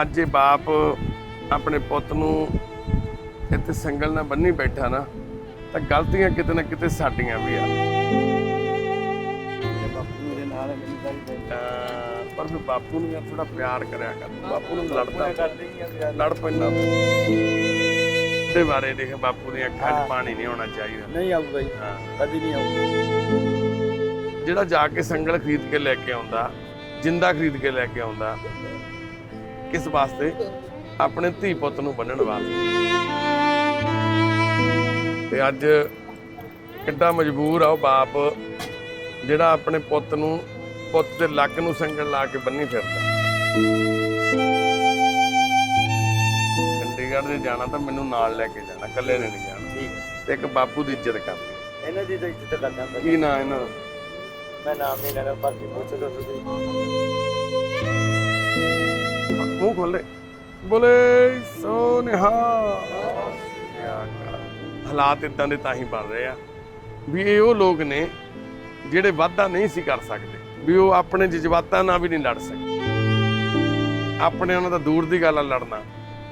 ਅੱਜ ਇਹ ਬਾਪ ਆਪਣੇ ਪੁੱਤ ਨੂੰ ਇੱਥੇ ਸੰਗਲ ਨਾਲ ਬੰਨੀ ਬੈਠਾ ਨਾ ਤਾਂ ਗਲਤੀਆਂ ਕਿਤੇ ਨਾ ਕਿਤੇ ਸਾਡੀਆਂ ਵੀ ਆ। ਪਰ ਫਿਰ ਬਾਪੂ ਨੂੰ ਥੋੜਾ ਪਿਆਰ ਕਰਿਆ ਕਰ। ਬਾਪੂ ਨੂੰ ਲੜਦਾ ਲੜ ਪੈਂਦਾ। ਤੇ ਬਾਰੇ ਦੇਖ ਬਾਪੂ ਦੀਆਂ ਅੱਖਾਂ 'ਚ ਪਾਣੀ ਨਹੀਂ ਆਉਣਾ ਚਾਹੀਦਾ। ਨਹੀਂ ਆਊਗਾ ਜੀ ਕਦੀ ਨਹੀਂ ਆਊਗਾ ਜਿਹੜਾ ਜਾ ਕੇ ਸੰਗਲ ਖਰੀਦ ਕੇ ਲੈ ਕੇ ਆਉਂਦਾ ਜਿੰਦਾ ਖਰੀਦ ਕੇ ਲੈ ਕੇ ਆਉਂਦਾ ਕਿਸ ਵਾਸਤੇ? ਆਪਣੇ ਧੀ ਪੁੱਤ ਨੂੰ ਬੰਨਣ ਵਾਸਤੇ। ਤੇ ਅੱਜ ਕਿੱਡਾ ਮਜਬੂਰ ਆ ਉਹ ਬਾਪ ਜਿਹੜਾ ਆਪਣੇ ਪੁੱਤ ਨੂੰ ਪੁੱਤ ਦੇ ਲੱਕ ਨੂੰ ਸੰਗਲ ਲਾ ਕੇ ਬੰਨੀ ਫਿਰਦਾ। ਚੰਡੀਗੜ੍ਹ ਦੇ ਜਾਣਾ ਤਾਂ ਮੈਨੂੰ ਨਾਲ ਲੈ ਕੇ ਜਾਣਾ ਇਕੱਲੇ ਨੇ ਨਹੀਂ ਜਾਣਾ। ਠੀਕ। ਤੇ ਇੱਕ ਬਾਪੂ ਦੀ ਇੱਜ਼ਤ ਕਰਨੀ। ਇਹਨਾਂ ਦੀ ਤਾਂ ਇੱਜ਼ਤ ਕਰਦਾ ਮੈਂ ਕੀ ਨਾਂ ਇਹਨਾਂ ਦਾ? ਮੈਂ ਨਾਮ ਨਹੀਂ ਲੈਣਾ ਬਾਕੀ ਪੁੱਛ ਲਓ ਤੁਸੀਂ। ਮੂੰਹ ਖੋਲੇ ਬੋਲੇ ਸੋ ਨਿਹਾ ਹਾਲਾਤ ਇਦਾਂ ਦੇ ਤਾਂ ਹੀ ਬਣ ਰਹੇ ਆ ਵੀ ਇਹ ਉਹ ਲੋਕ ਨੇ ਜਿਹੜੇ ਵਾਅਦਾ ਨਹੀਂ ਸੀ ਕਰ ਸਕਦੇ, ਵੀ ਉਹ ਆਪਣੇ ਜਜ਼ਬਾਤਾਂ ਨਾਲ ਵੀ ਨਹੀਂ ਲੜ ਸਕਦੇ। ਆਪਣੇ ਉਹਨਾਂ ਦਾ ਦੂਰ ਦੀ ਗੱਲ ਆ ਲੜਨਾ।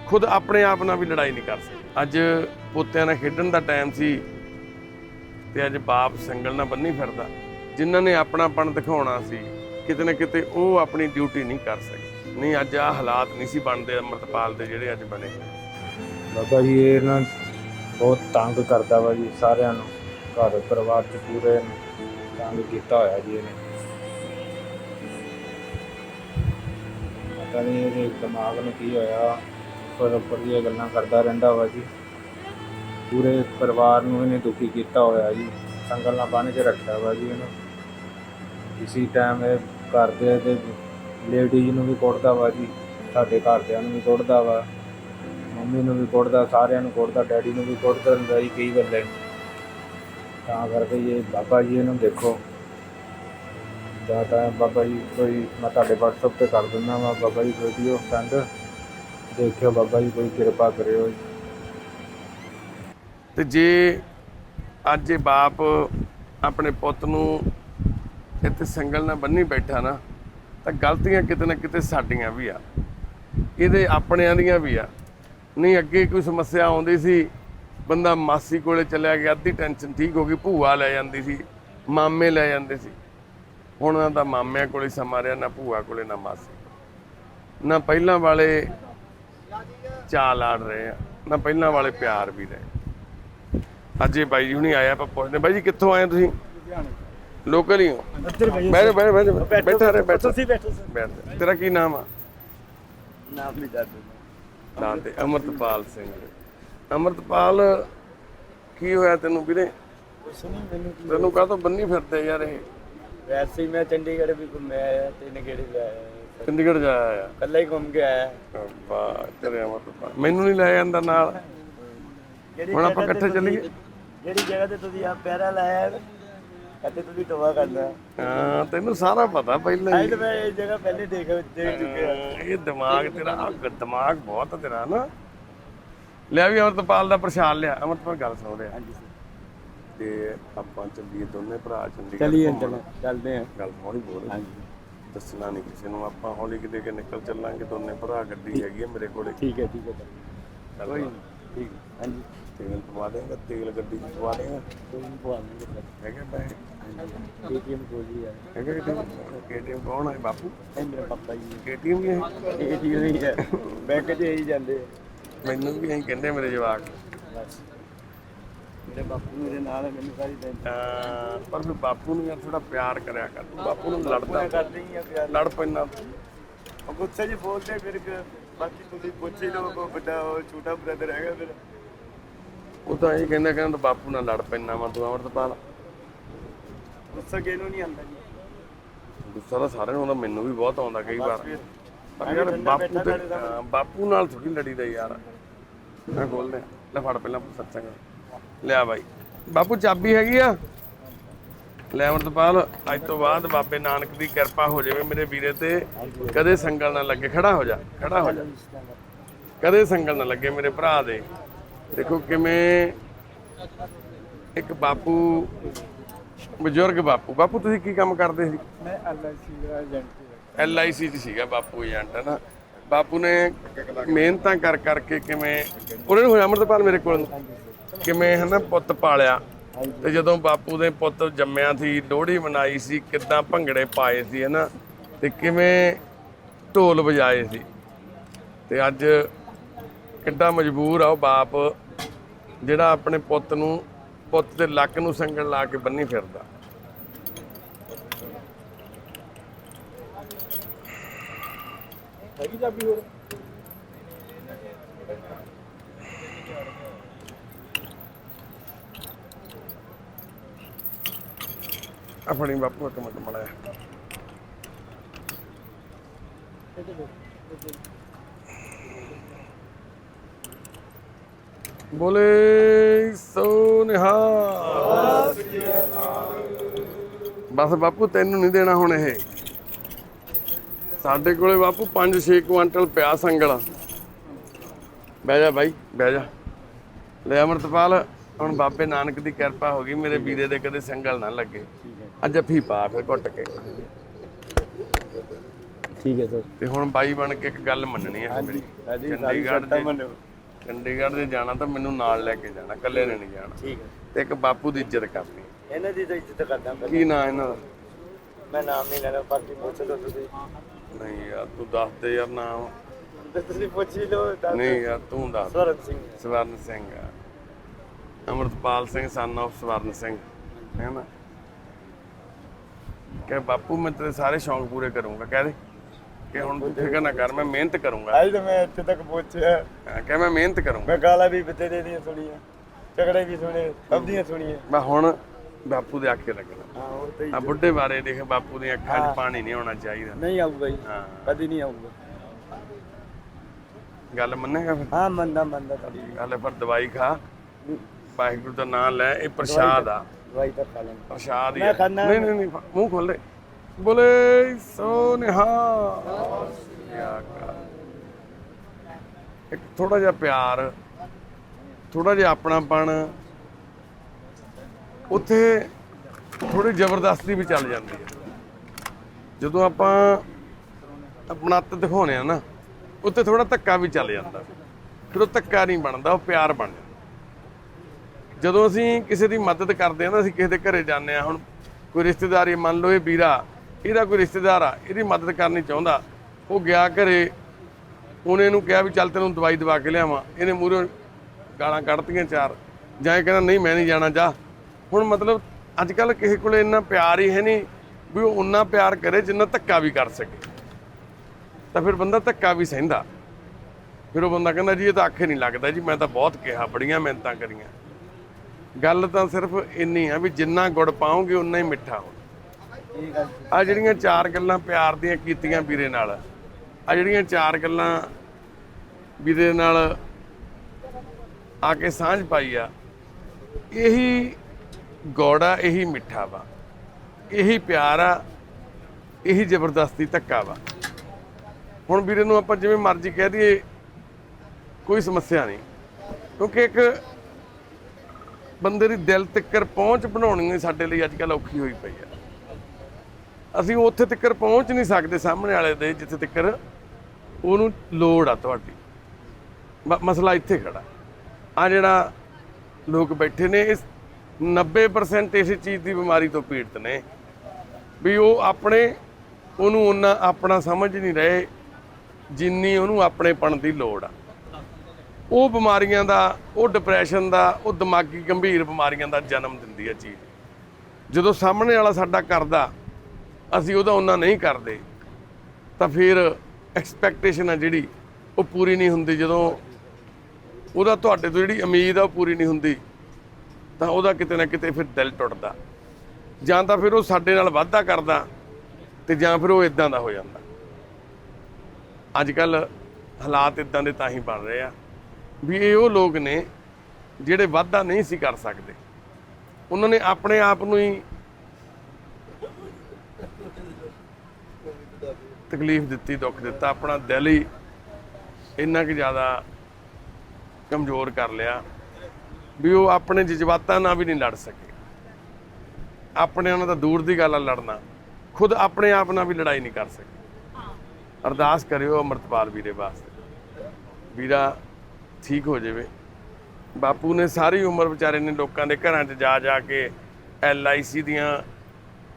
ਖੁਦ ਆਪਣੇ ਆਪ ਨਾਲ ਵੀ ਲੜਾਈ ਨਹੀਂ ਕਰ ਸਕਦੇ। ਅੱਜ ਪੋਤਿਆਂ ਨਾਲ ਖੇਡਣ ਦਾ ਟਾਈਮ ਸੀ ਤੇ ਅੱਜ ਬਾਪ ਸੰਗਲ ਨਾਲ ਬੰਨੀ ਫਿਰਦਾ। ਜਿਨ੍ਹਾਂ ਨੇ ਆਪਣਾਪਣ ਦਿਖਾਉਣਾ ਸੀ, ਕਿਤੇ ਨਾ ਕਿਤੇ ਉਹ ਆਪਣੀ ਡਿਊਟੀ ਨਹੀਂ ਕਰ ਸਕੇ ਨਹੀਂ, ਅੱਜ ਆ ਹਾਲਾਤ ਨਹੀਂ ਸੀ ਬਣਦੇ, ਅੰਮ੍ਰਿਤਪਾਲ ਦੇ ਜਿਹੜੇ ਅੱਜ ਬਣੇ। ਬਾਬਾ ਜੀ, ਇਹ ਨਾ ਬਹੁਤ ਤੰਗ ਕਰਦਾ ਵਾ ਜੀ ਸਾਰਿਆਂ ਨੂੰ, ਘਰ, ਪਰਿਵਾਰ ਚ ਪੂਰੇ ਨੂੰ ਤੰਗ ਕੀਤਾ ਹੋਇਆ ਜੀ ਇਹਨੇ। ਪਤਾ ਨਹੀਂ ਇਹਦੇ ਦਿਮਾਗ ਨੂੰ ਕੀ ਹੋਇਆ, ਉੱਪਰ ਉੱਪਰ ਦੀਆਂ ਗੱਲਾਂ ਕਰਦਾ ਰਹਿੰਦਾ ਵਾ ਜੀ। ਪੂਰੇ ਪਰਿਵਾਰ ਨੂੰ ਇਹਨੇ ਦੁਖੀ ਕੀਤਾ ਹੋਇਆ ਜੀ, ਸੰਗਲ ਨਾਲ ਬੰਨ੍ਹ ਕੇ ਰੱਖਿਆ ਵਾ ਜੀ ਇਹਨੂੰ। ਇਸੀ ਟਾਈਮ ਇਹ ਘਰ ਦੇ ਤੇ ਲੇਡੀਜ਼ ਨੂੰ ਵੀ ਕੁੱਟਦਾ ਵਾ ਜੀ, ਸਾਡੇ ਘਰਦਿਆਂ ਨੂੰ ਵੀ ਕੁੱਟਦਾ ਵਾ, ਮੰਮੀ ਨੂੰ ਵੀ ਕੁੱਟਦਾ, ਸਾਰਿਆਂ ਨੂੰ ਕੁੱਟਦਾ, ਡੈਡੀ ਨੂੰ ਵੀ ਕੁੱਟਦਾ ਹੁੰਦਾ ਜੀ ਕਈ ਵੇਲੇ ਤਾਂ ਕਰਕੇ ਇਹ ਬਾਬਾ ਜੀ ਇਹਨੂੰ ਦੇਖੋ। ਜਾਂ ਤਾਂ ਬਾਬਾ ਜੀ ਕੋਈ ਮੈਂ ਤੁਹਾਡੇ WhatsApp ਤੇ ਕਰ ਦਿੰਦਾ ਵਾ, ਬਾਬਾ ਜੀ ਵੀਡੀਓ ਸੈਂਡ ਦੇਖਿਓ ਬਾਬਾ ਜੀ ਕੋਈ ਕਿਰਪਾ ਕਰਿਓ ਜੀ। ਤੇ ਜੇ ਅੱਜ ਇਹ ਬਾਪ ਆਪਣੇ ਪੁੱਤ ਨੂੰ ਇੱਥੇ ਸੰਗਲ ਨਾਲ ਬੰਨੀ ਬੈਠਾ ਨਾ ਤਾਂ ਗਲਤੀਆਂ ਕਿਤੇ ਨਾ ਕਿਤੇ ਸਾਡੀਆਂ ਵੀ ਆ। ਇਹਦੇ ਆਪਣਿਆਂ ਦੀਆਂ ਵੀ ਆ। ਨਹੀਂ, ਅੱਗੇ ਕੋਈ ਸਮੱਸਿਆ ਆਉਂਦੀ ਸੀ, ਬੰਦਾ ਮਾਸੀ ਕੋਲੇ ਚਲਿਆ ਗਿਆ, ਅੱਧੀ ਟੈਨਸ਼ਨ ਠੀਕ ਹੋ ਗਈ, ਭੂਆ ਲੈ ਜਾਂਦੀ ਸੀ, ਮਾਮੇ ਲੈ ਜਾਂਦੇ ਸੀ। ਹੁਣ ਉਹਨਾਂ ਦਾ ਮਾਮਿਆਂ ਕੋਲੇ ਸਮਾਂ ਰਿਹਾ, ਨਾ ਭੂਆ ਕੋਲੇ, ਨਾ ਮਾਸੀ ਨਾ ਪਹਿਲਾਂ ਵਾਲੇ ਚਾਲ ਆੜ ਰਹੇ ਆ, ਨਾ ਪਹਿਲਾਂ ਵਾਲੇ ਪਿਆਰ ਵੀ ਰਹੇ। ਅੱਜ ਇਹ ਬਾਈ ਜੀ ਹੁਣੀ ਆਇਆ ਆਪਾਂ ਪੁੱਛਦੇ ਬਾਈ ਜੀ, ਕਿੱਥੋਂ ਆਏ ਤੁਸੀਂ? ਲੋਕਲ ਹੀ ਹੋ। ਬੈਠ ਬੈਠ ਬੈਠ ਬੈਠਾ ਰਹੇ ਬੈਠ। ਤੁਸੀਂ ਬੈਠੋ ਸਰ। ਬੈਠ ਜਾ। ਤੇਰਾ ਕੀ ਨਾਮ ਆ? ਨਾਮ ਨਹੀਂ ਦੱਸਦੇ ਨਾਂ ਤੇ ਅਮਰਤਪਾਲ ਸਿੰਘ। ਅਮਰਤਪਾਲ ਕੀ ਹੋਇਆ ਤੈਨੂੰ ਵੀਰੇ? ਤੈਨੂੰ ਕਾਹਤੋਂ ਬੰਨੀ ਫਿਰਦੇ ਯਾਰ ਇਹ? ਵੈਸੇ ਹੀ ਮੈਂ ਚੰਡੀਗੜ੍ਹ ਵੀ ਘੁੰਮਿਆ ਆਇਆ ਤਿੰਨ ਗੇੜੇ ਲਾਇਆ ਚੰਡੀਗੜ੍ਹ ਜਾਇਆ ਕੱਲਾ ਹੀ ਘੁੰਮ ਕੇ ਆਇਆ। ਵਾਹ ਤੇਰੇ ਅਮਰਤਪਾਲ। ਮੈਨੂੰ ਨਹੀਂ ਲੈ ਜਾਂਦਾ ਨਾਲ। ਹੁਣ ਆਪਾਂ ਤੇ ਇਕੱਠੇ ਚੱਲੀਏ? ਜਿਹੜੀ ਜਗ੍ਹਾ ਤੇ ਤੁਸੀਂ ਆ ਪੈਰਾ ਲਾਇਆ ਇੱਥੇ ਤੁਸੀਂ ਟੋਆ ਕਰਨਾ ਹਾਂ। ਤੈਨੂੰ ਸਾਰਾ ਪਤਾ ਪਹਿਲਾਂ ਹੀ। ਮੈਂ ਇਹ ਜਗ੍ਹਾ ਪਹਿਲੇ ਦੇਖ ਦੇਖ ਚੁੱਕਿਆ। ਇਹ ਦਿਮਾਗ ਤੇਰਾ ਆਹ ਦਿਮਾਗ ਬਹੁਤ ਆ ਤੇਰਾ ਨਾ ਲਿਆ ਵੀ ਅਮਰਤਪਾਲ ਦਾ ਪ੍ਰਸ਼ਾਦ ਲਿਆ। ਅਮਰਤਪਾਲ ਗੱਲ ਸੁਣ ਰਿਹਾ। ਹਾਂਜੀ ਤੇ ਆਪਾਂ ਚੱਲੀਏ ਦੋਨੇ ਭਰਾ ਚੰਡੀਗੜ੍ਹ ਚਲਿਏ। ਚਲੋ ਚੱਲਦੇ ਹਾਂ। ਗੱਲ ਹੌਲੀ ਬੋਲ ਹਾਂਜੀ। ਦੱਸਣਾ ਨਹੀਂ ਕਿਸੇ ਨੂੰ। ਆਪਾਂ ਹੌਲੀ ਕਿਤੇ ਕਿ ਨਿਕਲ ਚੱਲਾਂਗੇ। ਦੋਨੇ ਭਰਾ ਗੱਡੀ ਹੈਗੀ ਹੈ ਮੇਰੇ ਕੋਲੇ। ਠੀਕ ਹੈ ਠੀਕ ਹੈ। ਕੋਈ ਠੀਕ ਹੈ। ਹਾਂਜੀ। ਤੇਲ ਪਵਾ ਦੇਗਾ ਤੇਲ ਗੱਡੀ 'ਚ ਪਵਾ ਦੇਗਾ ਕੋਈ ਨਹੀਂ ਪਵਾ ਸਰ ਹੈਗੇ ਪੈਸੇ? ਏਟੀਐਮ ਕੋਲ ਹੈ ਹੈਗੇ ਕੇਟੀਐਮ ਕੌਣ ਹੈ ਬਾਪੂ? ਇਹ ਮੇਰੇ ਪਾਪਾ ਜੀ ਕੇਟੀਐਮ ਵੀ ਹੈ ਏਟੀਐਮ ਹੀ ਹੈ ਬੈਂਕ 'ਚ ਹੀ ਜਾਂਦੇ ਆ। ਮੈਨੂੰ ਵੀ ਐਂ ਕਹਿੰਦੇ ਮੇਰੇ ਜਵਾਕ। ਬਸ। ਮੇਰੇ ਬਾਪੂ ਮੇਰੇ ਨਾਲ ਹੈ ਮੈਨੂੰ ਸਾਰੀ ਦਿਨ। ਅਹ ਪਰ ਫਿਰ ਬਾਪੂ ਨੂੰ ਯਾਰ ਥੋੜਾ ਪਿਆਰ ਕਰਿਆ ਕਰ। ਬਾਪੂ ਨੂੰ ਲੜਦਾ। ਮੈਂ ਕਰਦੇ ਹੀ ਆ ਪਿਆਰ। ਲੜ ਪੈਣਾ ਉਹ ਗੁੱਸੇ 'ਚ ਬੋਲਦੇ ਫਿਰ ਕਿ ਬਾਕੀ ਤੁਸੀਂ ਪੁੱਛ ਹੀ ਲਓ ਕੋਈ ਵੱਡਾ ਉਹ ਛੋਟਾ ਬ੍ਰਦਰ ਹੈਗਾ ਫਿਰ। ਉਹ ਤਾਂ ਇਹ ਕਹਿੰਦਾ ਕਹਿੰਦਾ ਬਾਪੂ ਨਾਲ ਲੜ ਪੈਣਾ ਵਾ ਤੂੰ ਅਮਰਤਪਾਲ। ਗੁੱਸਾ ਕਿਹਨੂੰ ਨਹੀਂ ਆਉਂਦਾ ਜੀ? ਗੁੱਸਾ ਤਾਂ ਸਾਰਿਆਂ ਨੂੰ ਆਉਂਦਾ ਮੈਨੂੰ ਵੀ ਬਹੁਤ ਆਉਂਦਾ ਕਈ ਵਾਰ। ਪਰ ਯਾਰ ਬਾਪੂ ਹਾਂ, ਬਾਪੂ ਨਾਲ ਥੋੜੀ ਲੜੀਦਾ ਯਾਰ। ਮੈਂ ਖੋਲਦੇ ਲੈ ਫੜ ਪਹਿਲਾਂ ਸੱਚਾਂਗਾ ਲਿਆ ਬਾਈ। ਬਾਪੂ ਚਾਬੀ ਹੈਗੀ ਆ? ਲੈ ਅਮਰਤਪਾਲ ਅੱਜ ਤੋਂ ਬਾਅਦ ਬਾਬੇ ਨਾਨਕ ਦੀ ਕਿਰਪਾ ਹੋ ਜਾਵੇ ਮੇਰੇ ਵੀਰੇ ਤੇ। ਕਦੇ ਸੰਗਲ ਨਾ ਲੱਗੇ ਖੜਾ ਹੋ ਜਾ ਖੜਾ ਹੋ ਜਾ। ਕਦੇ ਸੰਗਲ ਨਾ ਲੱਗੇ ਮੇਰੇ ਭਰਾ ਦੇ। ਦੇਖੋ ਕਿਵੇਂ ਇੱਕ ਬਾਪੂ ਬਜ਼ੁਰਗ ਬਾਪੂ। ਬਾਪੂ ਤੁਸੀਂ ਕੀ ਕੰਮ ਕਰਦੇ ਸੀ? ਮੈਂ ਐਲਆਈਸੀ ਦਾ ਏਜੰਟ ਚ ਸੀਗਾ ਬਾਪੂ ਏਜੰਟ ਹੈ ਨਾ? ਬਾਪੂ ਨੇ ਮਿਹਨਤਾਂ ਕਰ ਕਰਕੇ ਕਿਵੇਂ ਉਹਨਾਂ ਨੂੰ ਹੋਇਆ ਅਮਰਤਪਾਲ ਮੇਰੇ ਕੋਲ? ਕਿਵੇਂ ਹਨਾ ਪੁੱਤ ਪਾਲਿਆ? ਤੇ ਜਦੋਂ ਬਾਪੂ ਦੇ ਪੁੱਤ ਜੰਮਿਆ ਸੀ, ਲੋਹੜੀ ਮਨਾਈ ਸੀ, ਕਿੱਦਾਂ ਭੰਗੜੇ ਪਾਏ ਸੀ, ਹਨਾ? ਤੇ ਕਿਵੇਂ ਢੋਲ ਵਜਾਏ ਸੀ। ਤੇ ਅੱਜ ਕਿੱਡਾ ਮਜਬੂਰ ਆ ਉਹ ਬਾਪ, ਜਿਹੜਾ ਆਪਣੇ ਪੁੱਤ ਨੂੰ, ਪੁੱਤ ਦੇ ਲੱਕ ਨੂੰ ਸੰਗਣ ਲਾ ਕੇ ਬੰਨੀ ਫਿਰਦਾ। ਹੈਗੀ ਚਾਬੀ ਹੋਰ। ਆਪਣੀ ਬਾਪੂ ਇੱਕ ਮਿੰਟ ਮੜਾਇਆ ਬੋਲੇ ਸੋ ਨਿਹਾਲ ਬਸ ਬਾਪੂ ਤੈਨੂੰ ਨਹੀਂ ਦੇਣਾ ਹੁਣ ਇਹ। ਸਾਡੇ ਕੋਲੇ ਬਾਪੂ 5-6 ਕੁਆਂਟਲ ਪਿਆ ਸੰਗਲ ਬਹਿ ਜਾ ਬਾਈ, ਬਹਿ ਜਾ। ਲੈ ਅਮਰਤਪਾਲ, ਹੁਣ ਬਾਬੇ ਨਾਨਕ ਦੀ ਕਿਰਪਾ ਹੋ ਗਈ, ਮੇਰੇ ਵੀਰੇ ਦੇ ਕਦੇ ਸੰਗਲ ਨਾ ਲੱਗੇ। ਜੱਫੀ ਪਾ ਫਿਰ ਘੁੱਟ ਕੇ। ਠੀਕ ਹੈ ਸਰ। ਤੇ ਹੁਣ ਬਾਈ ਬਣ ਕੇ ਇੱਕ ਗੱਲ ਮੰਨਣੀ ਹੈ ਮੇਰੀ। ਚੰਡੀਗੜ੍ਹ ਦੇ ਚੰਡੀਗੜ੍ਹ ਦੇ ਜਾਣਾ ਤਾਂ ਮੈਨੂੰ ਨਾਲ ਲੈ ਕੇ ਜਾਣਾ ਇਕੱਲੇ ਨੇ ਨਹੀਂ ਜਾਣਾ। ਠੀਕ ਹੈ। ਤੇ ਇੱਕ ਬਾਪੂ ਦੀ ਇੱਜ਼ਤ ਕਰਨੀ ਇਹਨਾਂ ਦੀ ਤਾਂ ਇੱਜ਼ਤ ਕਰਦਾ ਮੈਂ। ਕੀ ਨਾਂ ਇਹਨਾਂ ਦਾ? ਮੈਂ ਨਾਮ ਨਹੀਂ ਲੈਣਾ ਬਾਕੀ ਪੁੱਛ ਲਓ ਤੁਸੀਂ। ਨਹੀਂ ਯਾਰ ਤੂੰ ਦੱਸ ਦੇ ਯਾਰ ਨਾਮ। ਤੁਸੀਂ ਪੁੱਛ ਹੀ ਲਓ ਦੱਸ ਨਹੀਂ ਯਾਰ ਤੂੰ ਦੱਸ। ਸਵਰਨ ਸਿੰਘ। ਸਵਰਨ ਸਿੰਘ ਅਮਰਤਪਾਲ ਸਿੰਘ ਸਨ of ਸਵਰਨ ਸਿੰਘ। ਹੈ ਨਾ? ਕਿ ਬਾਪੂ ਮੈਂ ਤੇਰੇ ਸਾਰੇ ਸ਼ੌਂਕ ਪੂਰੇ ਕਰੂੰਗਾ। ਕਹਿ ਦੇ ਕਿ ਹੁਣ ਤੂੰ ਫਿਕਰ ਨਾ ਕਰ ਮੈਂ ਮਿਹਨਤ ਕਰੂੰਗਾ। ਅੱਜ ਤਾਂ ਮੈਂ ਇੱਥੇ ਤੱਕ ਪਹੁੰਚਿਆ। ਕਿ ਮੈਂ ਮਿਹਨਤ ਕਰੂੰਗਾ। ਮੈਂ ਗਾਲਾਂ ਵੀ ਬਤੇਰੇ ਦੀਆਂ ਸੁਣੀਆਂ ਝਗੜੇ ਵੀ ਸੁਣੇ ਸਭ ਦੀਆਂ ਸੁਣੀਆਂ। ਮੈਂ ਹੁਣ ਬਾਪੂ ਦੇ ਆਖੇ ਲੱਗਣਾ। ਹਾਂ ਉਹ ਤਾਂ ਹੀ ਆ ਬੁੱਢੇ ਬਾਰੇ ਦੇਖ ਬਾਪੂ ਦੀਆਂ ਅੱਖਾਂ 'ਚ ਪਾਣੀ ਨਹੀਂ ਆਉਣਾ ਚਾਹੀਦਾ। ਨਹੀਂ ਆਊਗਾ ਜੀ। ਹਾਂ। ਕਦੀ ਨਹੀਂ ਆਊਗਾ। ਗੱਲ ਮੰਨੇਗਾ ਫਿਰ? ਹਾਂ ਮੰਨਦਾ ਮੰਨਦਾ ਤੁਹਾਡੀ ਗੱਲ ਫਿਰ ਦਵਾਈ ਖਾ। ਵਾਹਿਗੁਰੂ ਦਾ ਨਾਮ ਲੈ ਇਹ ਪ੍ਰਸ਼ਾਦ ਆ। ਤਾਂ ਖਾ ਲੈਂਦਾ। ਪ੍ਰਸ਼ਾਦ ਹੀ ਮੈਂ ਆ। ਖਾਨਾ- ਨਹੀਂ ਨਹੀਂ ਨਹੀਂ ਮੂੰਹ ਖੋਲ ਲੈ ਬੋਲੇ ਸੋ ਨਿਹਾਲ ਇੱਕ ਥੋੜਾ ਜਿਹਾ ਪਿਆਰ ਥੋੜਾ ਜਿਹਾ ਆਪਣਾਪਣ ਉੱਥੇ ਥੋੜੀ ਜ਼ਬਰਦਸਤੀ ਵੀ ਚੱਲ ਜਾਂਦੀ ਹੈ। ਜਦੋਂ ਆਪਾਂ ਆਪਣਤ ਦਿਖਾਉਣੇ ਆ ਨਾ ਉੱਥੇ ਥੋੜਾ ਧੱਕਾ ਵੀ ਚੱਲ ਜਾਂਦਾ। ਫਿਰ ਉਹ ਧੱਕਾ ਨਹੀਂ ਬਣਦਾ ਉਹ ਪਿਆਰ ਬਣ ਜਾਂਦਾ। ਜਦੋਂ ਅਸੀਂ ਕਿਸੇ ਦੀ ਮਦਦ ਕਰਦੇ ਆ ਨਾ ਅਸੀਂ ਕਿਸੇ ਦੇ ਘਰੇ ਜਾਂਦੇ ਆ ਹੁਣ ਕੋਈ ਰਿਸ਼ਤੇਦਾਰੀ ਮੰਨ ਲਓ ਇਹ ਵੀਰਾ, ਇਹਦਾ ਕੋਈ ਰਿਸ਼ਤੇਦਾਰ ਆ, ਇਹਦੀ ਮਦਦ ਕਰਨੀ ਚਾਹੁੰਦਾ, ਉਹ ਗਿਆ ਘਰੇ, ਉਹਨੇ ਇਹਨੂੰ ਕਿਹਾ ਵੀ ਚੱਲ ਤੈਨੂੰ ਦਵਾਈ ਦਵਾ ਕੇ ਲਿਆਵਾਂ। ਇਹਨੇ ਮੂਹਰੇ ਗਾਲਾਂ ਕੱਢਤੀਆਂ ਚਾਰ। ਜਾਂ ਇਹ ਕਹਿੰਦਾ, ਨਹੀਂ, ਮੈਂ ਨਹੀਂ ਜਾਣਾ, ਜਾ। ਹੁਣ ਮਤਲਬ ਅੱਜ ਕੱਲ ਕਿਸੇ ਕੋਲੇ ਇੰਨਾ ਪਿਆਰ ਹੀ ਹੈ ਨਹੀਂ ਵੀ ਉਹ ਉਨਾ ਪਿਆਰ ਕਰੇ ਜਿੰਨਾ ਧੱਕਾ ਵੀ ਕਰ ਸਕੇ। ਤਾਂ ਫਿਰ ਬੰਦਾ ਧੱਕਾ ਵੀ ਸਹਿੰਦਾ। ਫਿਰ ਉਹ ਬੰਦਾ ਕਹਿੰਦਾ, ਜੀ, ਇਹ ਤਾਂ ਆਖੇ ਨਹੀਂ ਲੱਗਦਾ ਜੀ, ਮੈਂ ਤਾਂ ਬਹੁਤ ਕਿਹਾ, ਬੜੀਆਂ ਮਿਹਨਤਾਂ ਕਰੀਆਂ। ਗੱਲ ਤਾਂ ਸਿਰਫ ਇੰਨੀ ਆ ਵੀ ਜਿੰਨਾ ਗੁੜ ਪਾਉਂਗੇ ਉਨਾ ਹੀ ਮਿੱਠਾ ਹੋਣਾ। ਇਹ ਆ ਜਿਹੜੀਆਂ ਚਾਰ ਗੱਲਾਂ ਪਿਆਰ ਦੀਆਂ ਕੀਤੀਆਂ ਵੀਰੇ ਨਾਲ ਆ ਜਿਹੜੀਆਂ ਚਾਰ ਗੱਲਾਂ ਵੀਰੇ ਨਾਲ ਆ ਕੇ ਸਾਂਝ ਪਾਈ ਆ, ਇਹੀ ਗੋੜਾ ਇਹੀ ਮਿੱਠਾ ਵਾ। ਇਹੀ ਪਿਆਰ ਆ, ਇਹੀ ਜ਼ਬਰਦਸਤੀ ਧੱਕਾ ਵਾ। ਹੁਣ ਵੀਰੇ ਨੂੰ ਆਪਾਂ ਜਿਵੇਂ ਮਰਜ਼ੀ ਕਹਿ ਦਈਏ, ਕੋਈ ਸਮੱਸਿਆ ਨਹੀਂ। ਕਿਉਂਕਿ ਇੱਕ ਬੰਦੇ ਦੀ ਦਿਲ ਤੱਕਰ ਪਹੁੰਚ ਬਣਾਉਣੀ ਸਾਡੇ ਲਈ ਅੱਜ ਕੱਲ ਔਖੀ ਹੋਈ ਪਈ ਆ। ਅਸੀਂ ਉੱਥੇ ਤੱਕਰ ਪਹੁੰਚ ਨਹੀਂ ਸਕਦੇ ਸਾਹਮਣੇ ਵਾਲੇ ਦੇ ਜਿੱਥੇ ਤੱਕਰ ਉਹਨੂੰ ਲੋੜ ਆ ਤੁਹਾਡੀ। ਮ- ਮਸਲਾ ਇੱਥੇ ਖੜਾ। ਆ ਜਿਹੜਾ ਲੋਕ ਬੈਠੇ ਨੇ, ਇਸ 90% ਇਸ ਚੀਜ਼ ਦੀ ਬਿਮਾਰੀ ਤੋਂ ਪੀੜਤ ਨੇ ਵੀ ਉਹ ਆਪਣੇ, ਉਹਨੂੰ ਉਹਨਾਂ ਆਪਣਾ ਸਮਝ ਨਹੀਂ ਰਹੇ ਜਿੰਨੀ ਉਹਨੂੰ ਆਪਣੇਪਣ ਦੀ ਲੋੜ ਆ। ਉਹ ਬਿਮਾਰੀਆਂ ਦਾ, ਉਹ ਡਿਪਰੈਸ਼ਨ ਦਾ, ਉਹ ਦਿਮਾਗੀ ਗੰਭੀਰ ਬਿਮਾਰੀਆਂ ਦਾ ਜਨਮ ਦਿੰਦੀ ਹੈ ਚੀਜ਼। ਜਦੋਂ ਸਾਹਮਣੇ ਵਾਲਾ ਸਾਡਾ ਕਰਦਾ, ਅਸੀਂ ਉਹਦਾ ਉਹਨਾਂ ਨਹੀਂ ਕਰਦੇ, ਤਾਂ ਫਿਰ ਐਕਸਪੈਕਟੇਸ਼ਨ ਆ ਜਿਹੜੀ, ਉਹ ਪੂਰੀ ਨਹੀਂ ਹੁੰਦੀ। ਜਦੋਂ ਉਹਦਾ ਤੁਹਾਡੇ ਤੋਂ ਜਿਹੜੀ ਉਮੀਦ ਆ, ਉਹ ਪੂਰੀ ਨਹੀਂ ਹੁੰਦੀ, ਤਾਂ ਉਹਦਾ ਕਿਤੇ ਨਾ ਕਿਤੇ ਫਿਰ ਦਿਲ ਟੁੱਟਦਾ। ਜਾਂ ਤਾਂ ਫਿਰ ਉਹ ਸਾਡੇ ਨਾਲ ਵਾਅਦਾ ਕਰਦਾ, ਤੇ ਜਾਂ ਫਿਰ ਉਹ ਇਦਾਂ ਦਾ ਹੋ ਜਾਂਦਾ। ਅੱਜ ਕੱਲ ਹਾਲਾਤ ਇਦਾਂ ਦੇ ਤਾਂ ਹੀ ਬਣ ਰਹੇ ਆ। ਵੀ ਇਹ ਉਹ ਲੋਕ ਨੇ ਜਿਹੜੇ ਵਾਅਦਾ ਨਹੀਂ ਸੀ ਕਰ ਸਕਦੇ। ਉਹਨਾਂ ਨੇ ਆਪਣੇ ਆਪ ਨੂੰ ਹੀ ਤਕਲੀਫ ਦਿੱਤੀ, ਦੁੱਖ ਦਿੱਤਾ। ਆਪਣਾ ਦਿਲ ਹੀ ਇੰਨਾ ਕਿ ਜ਼ਿਆਦਾ ਕਮਜ਼ੋਰ ਕਰ ਲਿਆ ਵੀ ਉਹ ਆਪਣੇ ਜਜ਼ਬਾਤਾਂ ਨਾਲ ਵੀ ਨਹੀਂ ਲੜ ਸਕੇ। ਆਪਣੇ ਉਹਨਾਂ ਦਾ ਦੂਰ ਦੀ ਗੱਲ ਆ ਲੜਨਾ। ਖੁਦ ਆਪਣੇ ਆਪ ਨਾਲ ਵੀ ਲੜਾਈ ਨਹੀਂ ਕਰ ਸਕੇ। ਅਰਦਾਸ ਕਰਿਓ ਅਮਰਤਪਾਲ ਵੀਰੇ ਵਾਸਤੇ। ਵੀਰਾ ਠੀਕ ਹੋ ਜਾਵੇ। ਬਾਪੂ ਨੇ ਸਾਰੀ ਉਮਰ ਵਿਚਾਰੇ ਨੇ ਲੋਕਾਂ ਦੇ ਘਰਾਂ 'ਚ ਜਾ ਜਾ ਕੇ ਐਲ ਦੀਆਂ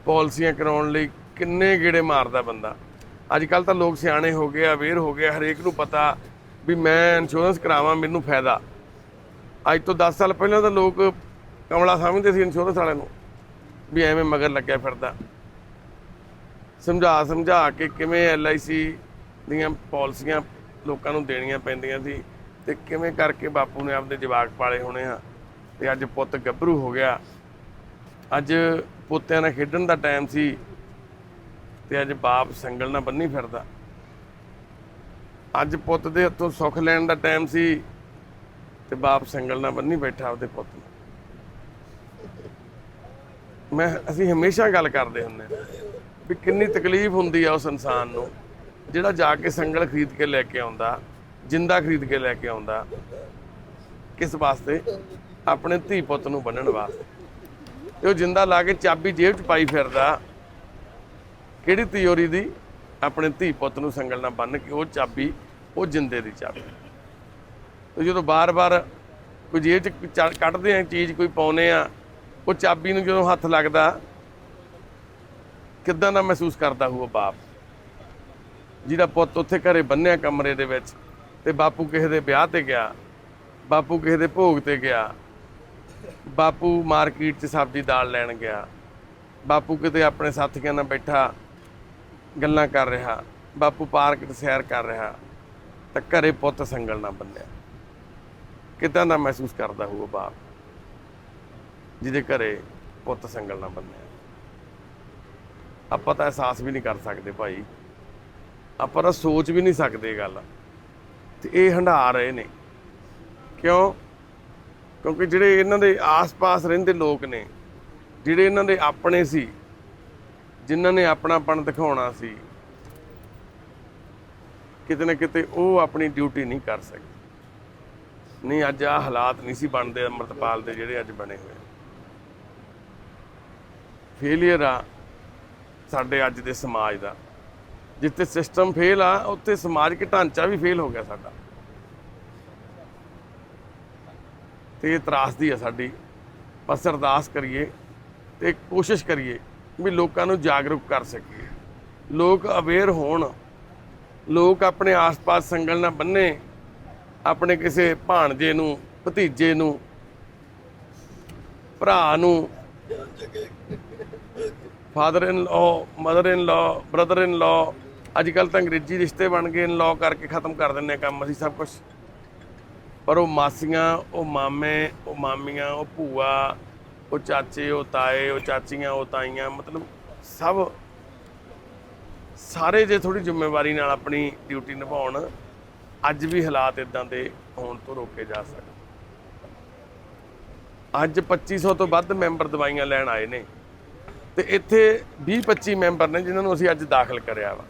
ਪਾਲਿਸੀਆਂ ਕਰਾਉਣ ਲਈ ਕਿੰਨੇ ਗੇੜੇ ਮਾਰਦਾ ਬੰਦਾ। ਅੱਜ ਕੱਲ ਤਾਂ ਲੋਕ ਸਿਆਣੇ ਹੋ ਗਏ, ਅਵੇਅਰ ਹੋ ਗਏ, ਹਰੇਕ ਨੂੰ ਪਤਾ ਵੀ ਮੈਂ ਇੰਸ਼ੋਰੈਂਸ ਕਰਾਵਾਂ, ਮੈਨੂੰ ਫਾਇਦਾ। ਅੱਜ ਤੋਂ 10 ਸਾਲ ਪਹਿਲਾਂ ਤਾਂ ਲੋਕ ਕਮਲਾ ਸਮਝਦੇ ਸੀ ਇੰਸ਼ੋਰੈਂਸ ਵਾਲਿਆਂ ਨੂੰ ਵੀ ਐਵੇਂ ਮਗਰ ਲੱਗਿਆ ਫਿਰਦਾ। ਸਮਝਾ ਸਮਝਾ ਕੇ ਕਿਵੇਂ ਐੱਲ ਆਈ ਸੀ ਦੀਆਂ ਪਾਲਿਸੀਆਂ ਲੋਕਾਂ ਨੂੰ ਦੇਣੀਆਂ ਪੈਂਦੀਆਂ ਸੀ। ਤੇ ਕਿਵੇਂ ਕਰਕੇ ਬਾਪੂ ਨੇ ਆਪਦੇ ਜਵਾਕ ਪਾਲੇ ਹੋਣੇ ਆ? ਤੇ ਅੱਜ ਪੁੱਤ ਗੱਭਰੂ ਹੋ ਗਿਆ। ਅੱਜ ਪੋਤਿਆਂ ਨਾਲ ਖੇਡਣ ਦਾ ਟਾਈਮ ਸੀ ਤੇ ਅੱਜ ਬਾਪ ਸੰਗਲ ਨਾਲ ਬੰਨੀ ਫਿਰਦਾ। ਅੱਜ ਪੁੱਤ ਦੇ ਹੱਥੋਂ ਸੁੱਖ ਲੈਣ ਦਾ ਟਾਈਮ ਸੀ ਤੇ ਬਾਪ ਸੰਗਲ ਨਾਲ ਬੰਨੀ ਬੈਠਾ ਆਪਦੇ ਪੁੱਤ ਨੂੰ। ਮੈਂ, ਅਸੀਂ ਹਮੇਸ਼ਾ ਗੱਲ ਕਰਦੇ ਹੁੰਦੇ ਹਾਂ ਵੀ ਕਿੰਨੀ ਤਕਲੀਫ ਹੁੰਦੀ ਆ ਉਸ ਇਨਸਾਨ ਨੂੰ, ਜਿਹੜਾ ਜਾ ਕੇ ਸੰਗਲ ਖਰੀਦ ਕੇ ਲੈ ਕੇ ਆਉਂਦਾ। ਜਿੰਦਾ ਖਰੀਦ ਕੇ ਲੈ ਕੇ ਆਉਂਦਾ, ਕਿਸ ਵਾਸਤੇ? ਆਪਣੇ ਧੀ ਪੁੱਤ ਨੂੰ ਬੰਨਣ ਵਾਸਤੇ। ਤੇ ਉਹ ਜਿੰਦਾ ਲਾ ਕੇ ਚਾਬੀ ਜੇਬ 'ਚ ਪਾਈ ਫਿਰਦਾ, ਕਿਹੜੀ ਤਿਉਰੀ ਦੀ? ਆਪਣੇ ਧੀ ਪੁੱਤ ਨੂੰ ਸੰਗਲ ਨਾਲ ਬੰਨ ਕੇ ਉਹ ਚਾਬੀ, ਉਹ ਜਿੰਦੇ ਦੀ ਚਾਬੀ। ਤੇ ਜਦੋਂ ਬਾਰ-ਬਾਰ ਕੋਈ ਜੇਬ 'ਚ ਕੱਢਦੇ ਆ, ਚੀਜ਼ ਕੋਈ ਪਾਉਨੇ ਆ, ਉਹ ਚਾਬੀ ਨੂੰ ਜਦੋਂ ਹੱਥ ਲੱਗਦਾ, ਕਿੱਦਾਂ ਦਾ ਮਹਿਸੂਸ ਕਰਦਾ ਹੋਊ ਉਹ ਬਾਪ? ਜਿਹਦਾ ਪੁੱਤ ਉੱਥੇ ਘਰੇ ਬੰਨਿਆ ਕਮਰੇ ਦੇ ਵਿੱਚ ਤੇ ਬਾਪੂ ਕਿਸੇ ਦੇ ਵਿਆਹ ਤੇ ਗਿਆ, ਬਾਪੂ ਕਿਸੇ ਦੇ ਭੋਗ ਤੇ ਗਿਆ, ਬਾਪੂ ਮਾਰਕੀਟ 'ਚ ਸਬਜ਼ੀ ਦਾਲ ਲੈਣ ਗਿਆ, ਬਾਪੂ ਕਿਤੇ ਆਪਣੇ ਸਾਥੀਆਂ ਨਾਲ ਬੈਠਾ, ਗੱਲਾਂ ਕਰ ਰਿਹਾ, ਬਾਪੂ ਪਾਰਕ 'ਚ ਸੈਰ ਕਰ ਰਿਹਾ, ਤਾਂ ਘਰੇ ਪੁੱਤ ਸੰਗਲ ਨਾ ਬੰਨਿਆ। ਕਿੱਦਾਂ ਦਾ ਮਹਿਸੂਸ ਕਰਦਾ ਹੋਊਗਾ ਬਾਪ, ਜਿਹਦੇ ਘਰੇ ਪੁੱਤ ਸੰਗਲ ਨਾ ਬੰਨਿਆ। ਆਪਾਂ ਤਾਂ ਅਹਿਸਾਸ ਵੀ ਨਹੀਂ ਕਰ ਸਕਦੇ ਭਾਈ। ਆਪਾਂ ਤਾਂ ਸੋਚ ਵੀ ਨਹੀਂ ਸਕਦੇ ਇਹ ਗੱਲ। ਤੇ ਇਹ ਹੰਢਾ ਰਹੇ ਨੇ। ਕਿਉਂ? ਕਿਉਂਕਿ ਜਿਹੜੇ ਇਹਨਾਂ ਦੇ ਆਸ-ਪਾਸ ਰਹਿੰਦੇ ਲੋਕ ਨੇ, ਜਿਹੜੇ ਇਹਨਾਂ ਦੇ ਆਪਣੇ ਸੀ, ਜਿਨ੍ਹਾਂ ਨੇ ਆਪਣਾਪਣ ਦਿਖਾਉਣਾ ਸੀ, ਕਿਤੇ ਨਾ ਕਿਤੇ ਉਹ ਆਪਣੀ ਡਿਊਟੀ ਨਹੀਂ ਕਰ ਸਕੇ। ਨਹੀਂ, ਅੱਜ ਆ ਹਾਲਾਤ ਨਹੀਂ ਸੀ ਬਣਦੇ ਅੰਮ੍ਰਿਤਪਾਲ ਦੇ ਜਿਹੜੇ ਅੱਜ ਬਣੇ ਹੋਏ। ਫੇਲੀਅਰ ਆ ਸਾਡੇ ਅੱਜ ਦੇ ਸਮਾਜ ਦਾ। ਜਿੱਥੇ ਸਿਸਟਮ ਫੇਲ ਆ, ਉੱਥੇ ਸਮਾਜਿਕ ਢਾਂਚਾ ਵੀ ਫੇਲ ਹੋ ਗਿਆ ਸਾਡਾ। ਤੇ ਇਹ ਤਰਾਸਦੀ ਆ ਸਾਡੀ। ਬਸ ਅਰਦਾਸ ਕਰੀਏ ਤੇ ਕੋਸ਼ਿਸ਼ ਕਰੀਏ ਵੀ ਲੋਕਾਂ ਨੂੰ ਜਾਗਰੂਕ ਕਰ ਸਕੀਏ। ਲੋਕ ਅਵੇਅਰ ਹੋਣ। ਲੋਕ ਆਪਣੇ ਆਸ-ਪਾਸ ਸੰਗਲ ਨਾਲ ਬੰਨੇ। ਆਪਣੇ ਕਿਸੇ ਭਾਣਜੇ ਨੂੰ, ਭਤੀਜੇ ਨੂੰ, ਭਰਾ ਨੂੰ father in law mother in law brother in law ਅੱਜ ਕੱਲ ਤਾਂ ਅੰਗਰੇਜ਼ੀ ਰਿਸ਼ਤੇ ਬਣ ਗਏ ਇਨ ਲਾਅ ਕਰਕੇ ਖਤਮ ਕਰ ਦਿੰਨੇ ਆ ਕੰਮ ਅਸੀਂ ਸਭ ਕੁਝ ਪਰ ਉਹ ਮਾਸੀਆਂ, ਉਹ ਮਾਮੇ, ਉਹ ਮਾਮੀਆਂ, ਉਹ ਭੂਆ, ਉਹ ਚਾਚੇ, ਉਹ ਤਾਏ, ਉਹ ਚਾਚੀਆਂ, ਉਹ ਤਾਈਆਂ, ਮਤਲਬ ਸਭ ਸਾਰੇ ਜੇ ਥੋੜੀ ਜ਼ਿੰਮੇਵਾਰੀ ਨਾਲ ਆਪਣੀ ਡਿਊਟੀ ਨਿਭਾਉਣ, ਅੱਜ ਵੀ ਹਾਲਾਤ ਇਦਾਂ ਦੇ ਹੋਣ ਤੋਂ ਰੋਕੇ ਜਾ ਸਕਦੇ। ਅੱਜ 2500 ਤੋਂ ਵੱਧ ਮੈਂਬਰ ਦਵਾਈਆਂ ਲੈਣ ਆਏ ਨੇ ਤੇ ਇੱਥੇ 20 25 ਮੈਂਬਰ ਨੇ ਜਿਨ੍ਹਾਂ ਨੂੰ ਅਸੀਂ ਅੱਜ ਦਾਖਲ ਕਰਿਆ ਵਾ।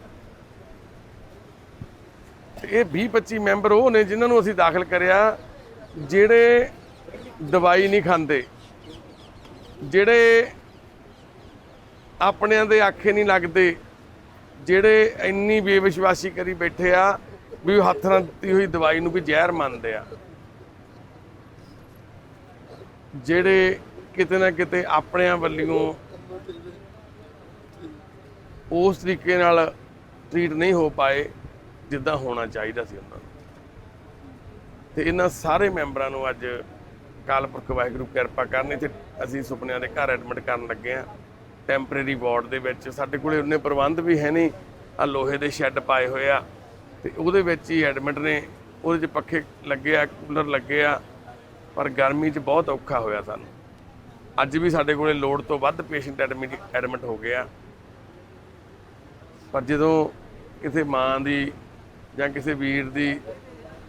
ਤੇ ਇਹ 20 25 ਮੈਂਬਰ ਉਹ ਨੇ ਜਿਨ੍ਹਾਂ ਨੂੰ ਅਸੀਂ ਦਾਖਲ ਕਰਿਆ, ਜਿਹੜੇ ਦਵਾਈ ਨਹੀਂ ਖਾਂਦੇ, ਜਿਹੜੇ ਆਪਣਿਆਂ ਦੇ ਆਖੇ ਨਹੀਂ ਲੱਗਦੇ, ਜਿਹੜੇ ਇੰਨੀ ਬੇਵਿਸ਼ਵਾਸੀ ਕਰੀ ਬੈਠੇ ਆ ਵੀ ਉਹ ਹੱਥ ਨਾਲ ਦਿੱਤੀ ਹੋਈ ਦਵਾਈ ਨੂੰ ਵੀ ਜ਼ਹਿਰ ਮੰਨਦੇ ਆ। ਜਿਹੜੇ ਕਿਤੇ ਨਾ ਕਿਤੇ ਆਪਣਿਆਂ ਵੱਲੋਂ ਉਸ ਤਰੀਕੇ ਨਾਲ ਟ੍ਰੀਟ ਨਹੀਂ ਹੋ ਪਾਏ ਜਿੱਦਾਂ ਹੋਣਾ ਚਾਹੀਦਾ ਸੀ ਉਹਨਾਂ ਨੂੰ। ਤੇ ਇਹਨਾਂ ਸਾਰੇ ਮੈਂਬਰਾਂ ਨੂੰ ਅੱਜ ਕਾਲਪੁਰਖ ਵਾਹਿਗੁਰੂ ਕਿਰਪਾ ਕਰਨੀ ਤੇ ਅਸੀਂ ਸੁਪਨਿਆਂ ਦੇ ਘਰ ਐਡਮਿਟ ਕਰਨ ਲੱਗੇ ਆ ਟੈਂਪਰੇਰੀ ਵਾਰਡ ਦੇ ਵਿੱਚ ਸਾਡੇ ਕੋਲੇ ਉਹਨੇ ਪ੍ਰਬੰਧ ਵੀ ਹੈ ਨਹੀਂ ਆ ਲੋਹੇ ਦੇ ਸ਼ੈੱਡ ਪਾਏ ਹੋਏ ਆ। ਤੇ ਉਹਦੇ ਵਿੱਚ ਹੀ ਐਡਮਿਟ ਨੇ, ਉਹਦੇ 'ਚ ਪੱਖੇ ਲੱਗੇ ਆ, ਕੂਲਰ ਲੱਗੇ ਆ, ਪਰ ਗਰਮੀ 'ਚ ਬਹੁਤ ਔਖਾ ਹੋਇਆ ਸਾਨੂੰ। ਅੱਜ ਵੀ ਸਾਡੇ ਕੋਲੇ ਲੋੜ ਤੋਂ ਵੱਧ ਪੇਸ਼ੈਂਟ ਐਡਮਿਟ ਐਡਮਿਟ ਹੋ ਗਿਆ ਪਰ ਜਦੋਂ ਕਿਸੇ ਮਾਂ ਦੀ ਜਾਂ ਕਿਸੇ ਵੀਰ ਦੀ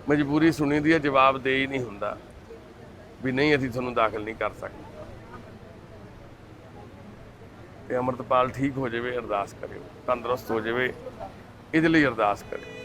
ਮਜਬੂਰੀ ਸੁਣੀ ਦੀ ਹੈ, ਜਵਾਬ ਦੇ ਹੀ ਨਹੀਂ ਹੁੰਦਾ ਵੀ ਨਹੀਂ, ਅਸੀਂ ਤੁਹਾਨੂੰ ਦਾਖਲ ਨਹੀਂ ਕਰ ਸਕਦੇ। ਤੇ ਅਮਰਤਪਾਲ ਠੀਕ ਹੋ ਜਾਵੇ, ਅਰਦਾਸ ਕਰਿਓ, ਤੰਦਰੁਸਤ ਹੋ ਜਾਵੇ, ਇਹਦੇ ਲਈ ਅਰਦਾਸ ਕਰਿਓ।